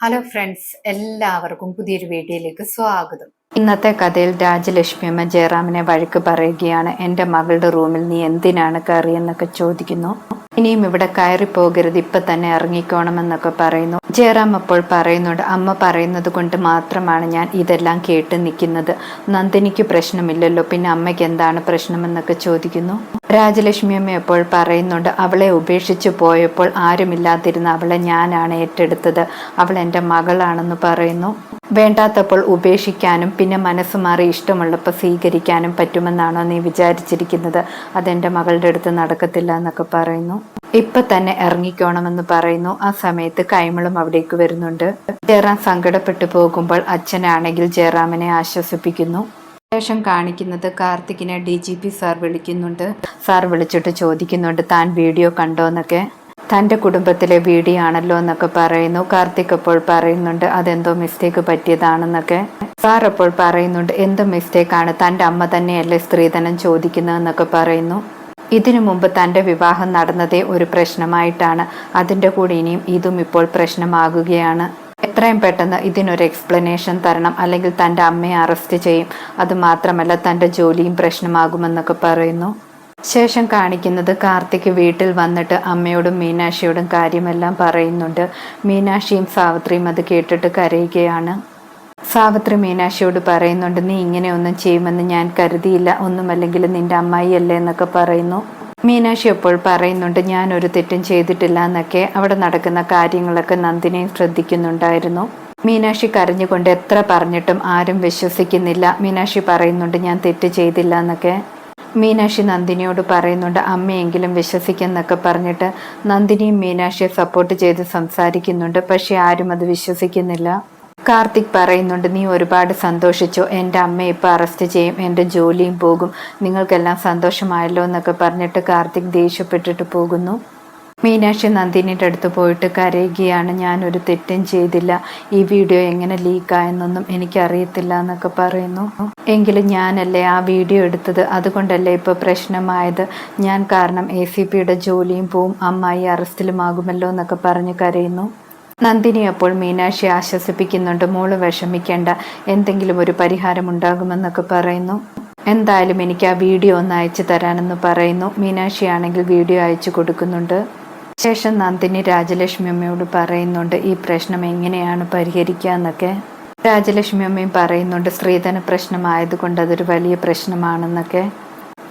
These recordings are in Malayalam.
ഹലോ ഫ്രണ്ട്സ് എല്ലാവർക്കും പുതിയൊരു വീഡിയോയിലേക്ക് സ്വാഗതം. ഇന്നത്തെ കഥയിൽ രാജലക്ഷ്മിയമ്മ ജയറാമിനെ വഴക്ക് പറയുകയാണ്. എന്റെ മകളുടെ റൂമിൽ നീ എന്തിനാണ് കയറിയെന്നൊക്കെ ചോദിക്കുന്നു. ഇനിയും ഇവിടെ കയറി പോകരുത്. ഇപ്പൊ തന്നെ ഇറങ്ങിക്കോണമെന്നൊക്കെ പറയുന്നു. ജയറാം അപ്പോൾ പറയുന്നുണ്ട് അമ്മ പറയുന്നത് കൊണ്ട് മാത്രമാണ് ഞാൻ ഇതെല്ലാം കേട്ട് നിൽക്കുന്നത്. നന്ദിനിക്ക് പ്രശ്നമില്ലല്ലോ. പിന്നെ അമ്മയ്ക്ക് എന്താണ് പ്രശ്നമെന്നൊക്കെ ചോദിക്കുന്നു. രാജലക്ഷ്മി അമ്മ അപ്പോൾ പറയുന്നുണ്ട് അവളെ ഉപേക്ഷിച്ചു പോയപ്പോൾ ആരുമില്ലാതിരുന്ന അവളെ ഞാനാണ് ഏറ്റെടുത്തത്. അവൾ എന്റെ മകളാണെന്ന് പറയുന്നു. വേണ്ടാത്തപ്പോൾ ഉപേക്ഷിക്കാനും പിന്നെ മനസ്സ് മാറി ഇഷ്ടമുള്ളപ്പോൾ സ്വീകരിക്കാനും പറ്റുമെന്നാണോ നീ വിചാരിച്ചിരിക്കുന്നത്? അതെന്റെ മകളുടെ അടുത്ത് നടക്കത്തില്ല എന്നൊക്കെ പറയുന്നു. ഇപ്പൊ തന്നെ ഇറങ്ങിക്കോണമെന്ന് പറയുന്നു. ആ സമയത്ത് കൈമളും അവിടേക്ക് വരുന്നുണ്ട്. ജയറാം സങ്കടപ്പെട്ടു പോകുമ്പോൾ അച്ഛനാണെങ്കിൽ ജയറാമിനെ ആശ്വസിപ്പിക്കുന്നു. ശേഷം കാണിക്കുന്നത് കാർത്തികിനെ ഡി ജി പി സാർ വിളിക്കുന്നുണ്ട്. സാർ വിളിച്ചിട്ട് ചോദിക്കുന്നുണ്ട് താൻ വീഡിയോ കണ്ടോ എന്നൊക്കെ തന്റെ കുടുംബത്തിലെ വീഡിയോ ആണല്ലോ എന്നൊക്കെ പറയുന്നു. കാർത്തിക് അപ്പോൾ പറയുന്നുണ്ട് അതെന്തോ മിസ്റ്റേക്ക് പറ്റിയതാണെന്നൊക്കെ. സാർ അപ്പോൾ പറയുന്നുണ്ട് എന്ത് മിസ്റ്റേക്കാണ് തന്റെ അമ്മ തന്നെയല്ലേ സ്ത്രീധനം ചോദിക്കുന്നതെന്നൊക്കെ പറയുന്നു. ഇതിനു മുമ്പ് തന്റെ വിവാഹം നടന്നതേ ഒരു പ്രശ്നമായിട്ടാണ്. അതിന്റെ കൂടെ ഇനിയും ഇതും ഇപ്പോൾ പ്രശ്നമാകുകയാണ്. എത്രയും പെട്ടെന്ന് ഇതിനൊരു എക്സ്പ്ലനേഷൻ തരണം. അല്ലെങ്കിൽ തന്റെ അമ്മയെ അറസ്റ്റ് ചെയ്യും. അതുമാത്രമല്ല തന്റെ ജോലിയും പ്രശ്നമാകുമെന്നൊക്കെ പറയുന്നു. ശേഷം കാണിക്കുന്നത് കാർത്തിക് വീട്ടിൽ വന്നിട്ട് അമ്മയോടും മീനാക്ഷിയോടും കാര്യമെല്ലാം പറയുന്നുണ്ട്. മീനാക്ഷിയും സാവിത്രിയും അത് കേട്ടിട്ട് കരയുകയാണ്. സാവിത്രി മീനാക്ഷിയോട് പറയുന്നുണ്ട് നീ ഇങ്ങനെ ഒന്നും ചെയ്യുമെന്ന് ഞാൻ കരുതിയില്ല. ഒന്നുമല്ലെങ്കിൽ നിന്റെ അമ്മായി അല്ലേ എന്നൊക്കെ പറയുന്നു. മീനാക്ഷി അപ്പോൾ പറയുന്നുണ്ട് ഞാൻ ഒരു തെറ്റും ചെയ്തിട്ടില്ല എന്നൊക്കെ. അവിടെ നടക്കുന്ന കാര്യങ്ങളൊക്കെ നന്ദിനെയും ശ്രദ്ധിക്കുന്നുണ്ടായിരുന്നു. മീനാക്ഷി കരഞ്ഞുകൊണ്ട് എത്ര പറഞ്ഞിട്ടും ആരും വിശ്വസിക്കുന്നില്ല. മീനാക്ഷി പറയുന്നുണ്ട് ഞാൻ തെറ്റ് ചെയ്തില്ല എന്നൊക്കെ. മീനാക്ഷി നന്ദിനിയോട് പറയുന്നുണ്ട് അമ്മയെങ്കിലും വിശ്വസിക്കുന്നൊക്കെ പറഞ്ഞിട്ട് നന്ദിനിയും മീനാക്ഷിയെ സപ്പോർട്ട് ചെയ്ത് സംസാരിക്കുന്നുണ്ട്. പക്ഷെ ആരും അത് വിശ്വസിക്കുന്നില്ല. കാർത്തിക് പറയുന്നുണ്ട് നീ ഒരുപാട് സന്തോഷിച്ചോ. എന്റെ അമ്മയെ ഇപ്പോൾ അറസ്റ്റ് ചെയ്യും എന്റെ ജോലിയും പോകും. നിങ്ങൾക്കെല്ലാം സന്തോഷമായല്ലോ എന്നൊക്കെ പറഞ്ഞിട്ട് കാർത്തിക് ദേഷ്യപ്പെട്ടിട്ട് പോകുന്നു. മീനാക്ഷി നന്ദിനിയുടെ അടുത്ത് പോയിട്ട് കരയുകയാണ് ഞാനൊരു തെറ്റും ചെയ്തില്ല. ഈ വീഡിയോ എങ്ങനെ ലീക്കായെന്നൊന്നും എനിക്കറിയത്തില്ല എന്നൊക്കെ പറയുന്നു. എങ്കിലും ഞാനല്ലേ ആ വീഡിയോ എടുത്തത്? അതുകൊണ്ടല്ലേ ഇപ്പോൾ പ്രശ്നമായത്? ഞാൻ കാരണം എ സി പിയുടെ ജോലിയും പോവും അമ്മായി അറസ്റ്റിലുമാകുമല്ലോ എന്നൊക്കെ പറഞ്ഞ് കരയുന്നു. നന്ദിനി അപ്പോൾ മീനാക്ഷി ആശ്വസിപ്പിക്കുന്നുണ്ട്. മോൾ വിഷമിക്കേണ്ട. എന്തെങ്കിലും ഒരു പരിഹാരം ഉണ്ടാകുമെന്നൊക്കെ പറയുന്നു. എന്തായാലും എനിക്ക് ആ വീഡിയോ ഒന്ന് അയച്ചു തരാനെന്ന് പറയുന്നു. മീനാക്ഷി ആണെങ്കിൽ വീഡിയോ അയച്ചു കൊടുക്കുന്നുണ്ട്. ശേഷം നന്ദിനി രാജലക്ഷ്മി അമ്മയോട് പറയുന്നുണ്ട് ഈ പ്രശ്നം എങ്ങനെയാണ് പരിഹരിക്കുക എന്നൊക്കെ? രാജലക്ഷ്മി അമ്മയും പറയുന്നുണ്ട് സ്ത്രീധന പ്രശ്നമായതുകൊണ്ട് അതൊരു വലിയ പ്രശ്നമാണെന്നൊക്കെ.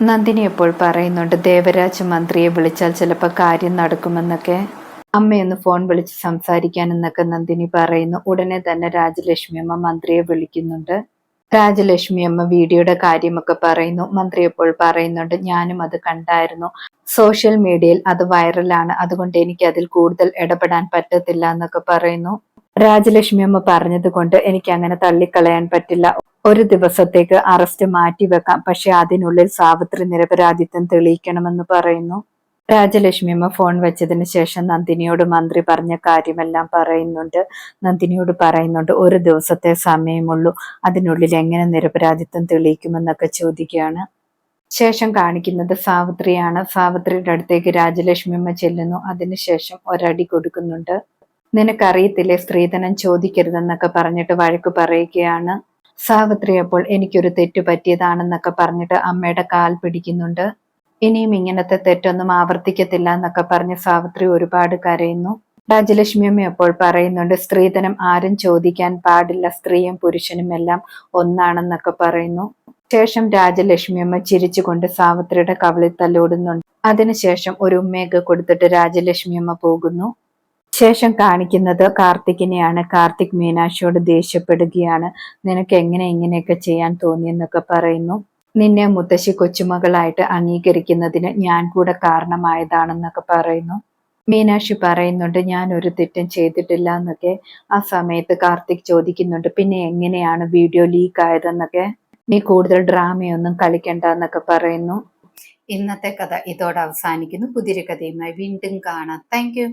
നന്ദിനി എപ്പോൾ പറയുന്നുണ്ട് ദേവരാജ് മന്ത്രിയെ വിളിച്ചാൽ ചിലപ്പോൾ കാര്യം നടക്കുമെന്നൊക്കെ. അമ്മയൊന്ന് ഫോൺ വിളിച്ച് സംസാരിക്കാൻ എന്നൊക്കെ നന്ദിനി പറയുന്നു. ഉടനെ തന്നെ രാജലക്ഷ്മി അമ്മ മന്ത്രിയെ വിളിക്കുന്നുണ്ട്. രാജലക്ഷ്മി അമ്മ വീഡിയോയുടെ കാര്യമൊക്കെ പറയുന്നു. മന്ത്രി എപ്പോൾ പറയുന്നുണ്ട് ഞാനും അത് കണ്ടായിരുന്നു. സോഷ്യൽ മീഡിയയിൽ അത് വൈറലാണ്. അതുകൊണ്ട് എനിക്ക് അതിൽ കൂടുതൽ ഇടപെടാൻ പറ്റത്തില്ല എന്നൊക്കെ പറയുന്നു. രാജലക്ഷ്മി അമ്മ പറഞ്ഞത് കൊണ്ട് എനിക്ക് അങ്ങനെ തള്ളിക്കളയാൻ പറ്റില്ല. ഒരു ദിവസത്തേക്ക് അറസ്റ്റ് മാറ്റിവെക്കാം. പക്ഷെ അതിനുള്ളിൽ സാവിത്രി നിരപരാധിത്വം തെളിയിക്കണമെന്ന് പറയുന്നു. രാജലക്ഷ്മി അമ്മ ഫോൺ വെച്ചതിന് ശേഷം നന്ദിനിയോട് മന്ത്രി പറഞ്ഞ കാര്യമെല്ലാം പറയുന്നുണ്ട്. നന്ദിനിയോട് പറയുന്നുണ്ട് ഒരു ദിവസത്തെ സമയമുള്ളൂ. അതിനുള്ളിൽ എങ്ങനെ നിരപരാധിത്വം തെളിയിക്കുമെന്നൊക്കെ ചോദിക്കുകയാണ്. ശേഷം കാണിക്കുന്നത് സാവിത്രിയാണ്. സാവിത്രിയുടെ അടുത്തേക്ക് രാജലക്ഷ്മിയമ്മ ചെല്ലുന്നു. അതിനുശേഷം ഒരടി കൊടുക്കുന്നുണ്ട്. നിനക്കറിയത്തില്ലേ സ്ത്രീധനം ചോദിക്കരുതെന്നൊക്കെ പറഞ്ഞിട്ട് വഴക്ക് പറയുകയാണ്. സാവിത്രി അപ്പോൾ എനിക്കൊരു തെറ്റ് പറ്റിയതാണെന്നൊക്കെ പറഞ്ഞിട്ട് അമ്മയുടെ കാൽ പിടിക്കുന്നുണ്ട്. ഇനിയും ഇങ്ങനത്തെ തെറ്റൊന്നും ആവർത്തിക്കത്തില്ല എന്നൊക്കെ പറഞ്ഞ് സാവിത്രി ഒരുപാട് കരയുന്നു. രാജലക്ഷ്മി അമ്മ അപ്പോൾ പറയുന്നുണ്ട് സ്ത്രീധനം ആരും ചോദിക്കാൻ പാടില്ല. സ്ത്രീയും പുരുഷനും എല്ലാം ഒന്നാണെന്നൊക്കെ പറയുന്നു. ശേഷം രാജലക്ഷ്മി അമ്മ ചിരിച്ചുകൊണ്ട് സാവിത്രിയുടെ കവളിൽ തല്ലോടുന്നുണ്ട്. അതിനുശേഷം ഒരു ഉമ്മയൊക്കെ കൊടുത്തിട്ട് രാജലക്ഷ്മി അമ്മ പോകുന്നു. ശേഷം കാണിക്കുന്നത് കാർത്തികിനെയാണ്. കാർത്തിക് മീനാക്ഷിയോട് ദേഷ്യപ്പെടുകയാണ്. നിനക്ക് എങ്ങനെ ഇങ്ങനെയൊക്കെ ചെയ്യാൻ തോന്നിയെന്നൊക്കെ പറയുന്നു. നിന്നെ മുത്തശ്ശി കൊച്ചുമകളായിട്ട് അംഗീകരിക്കുന്നതിന് ഞാൻ കൂടെ കാരണമായതാണെന്നൊക്കെ പറയുന്നു. മീനാക്ഷി പറയുന്നുണ്ട് ഞാൻ ഒരു തെറ്റും ചെയ്തിട്ടില്ല എന്നൊക്കെ. ആ സമയത്ത് കാർത്തിക് ചോദിക്കുന്നുണ്ട് പിന്നെ എങ്ങനെയാണ് വീഡിയോ ലീക്ക് ആയതെന്നൊക്കെ നീ കൂടുതൽ ഡ്രാമയൊന്നും കളിക്കണ്ട എന്നൊക്കെ പറയുന്നു. ഇന്നത്തെ കഥ ഇതോടെ അവസാനിക്കുന്നു. പുതിയൊരു കഥയുമായി വീണ്ടും കാണാം. താങ്ക്